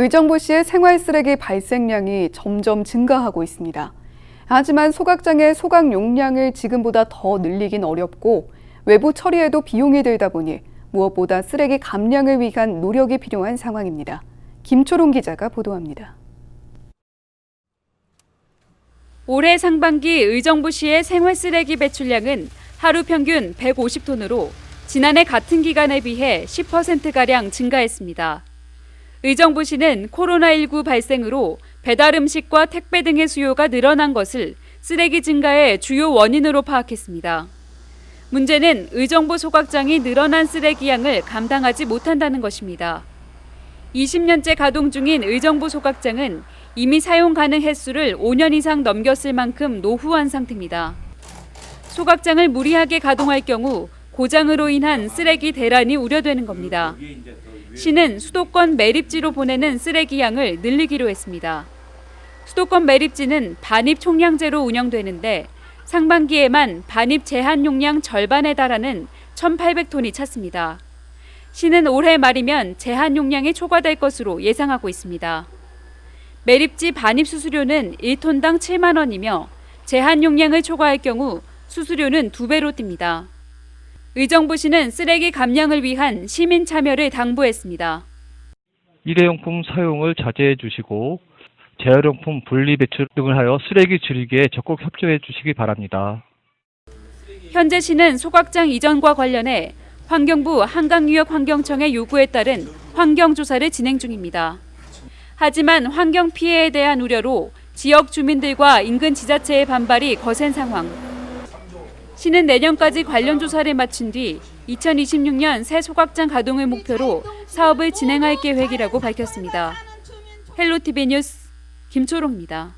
의정부시의 생활 쓰레기 발생량이 점점 증가하고 있습니다. 하지만 소각장의 소각 용량을 지금보다 더 늘리긴 어렵고 외부 처리에도 비용이 들다 보니 무엇보다 쓰레기 감량을 위한 노력이 필요한 상황입니다. 김초롱 기자가 보도합니다. 올해 상반기 의정부시의 생활 쓰레기 배출량은 하루 평균 150톤으로 지난해 같은 기간에 비해 10%가량 증가했습니다. 의정부시는 코로나19 발생으로 배달 음식과 택배 등의 수요가 늘어난 것을 쓰레기 증가의 주요 원인으로 파악했습니다. 문제는 의정부 소각장이 늘어난 쓰레기 양을 감당하지 못한다는 것입니다. 20년째 가동 중인 의정부 소각장은 이미 사용 가능 횟수를 5년 이상 넘겼을 만큼 노후한 상태입니다. 소각장을 무리하게 가동할 경우 고장으로 인한 쓰레기 대란이 우려되는 겁니다. 시는 수도권 매립지로 보내는 쓰레기 양을 늘리기로 했습니다. 수도권 매립지는 반입 총량제로 운영되는데 상반기에만 반입 제한 용량 절반에 달하는 1,800톤이 찼습니다. 시는 올해 말이면 제한 용량이 초과될 것으로 예상하고 있습니다. 매립지 반입 수수료는 1톤당 7만 원이며 제한 용량을 초과할 경우 수수료는 두 배로 뜁니다. 의정부시는 쓰레기 감량을 위한 시민 참여를 당부했습니다. 일회용품 사용을 자제해 주시고 재활용품 분리 배출 등을 하여 쓰레기 줄이기에 적극 협조해 주시기 바랍니다. 현재 시는 소각장 이전과 관련해 환경부 한강유역환경청의 요구에 따른 환경조사를 진행 중입니다. 하지만 환경 피해에 대한 우려로 지역 주민들과 인근 지자체의 반발이 거센 상황. 시는 내년까지 관련 조사를 마친 뒤 2026년 새 소각장 가동을 목표로 사업을 진행할 계획이라고 밝혔습니다. 헬로티비 뉴스 김초롱입니다.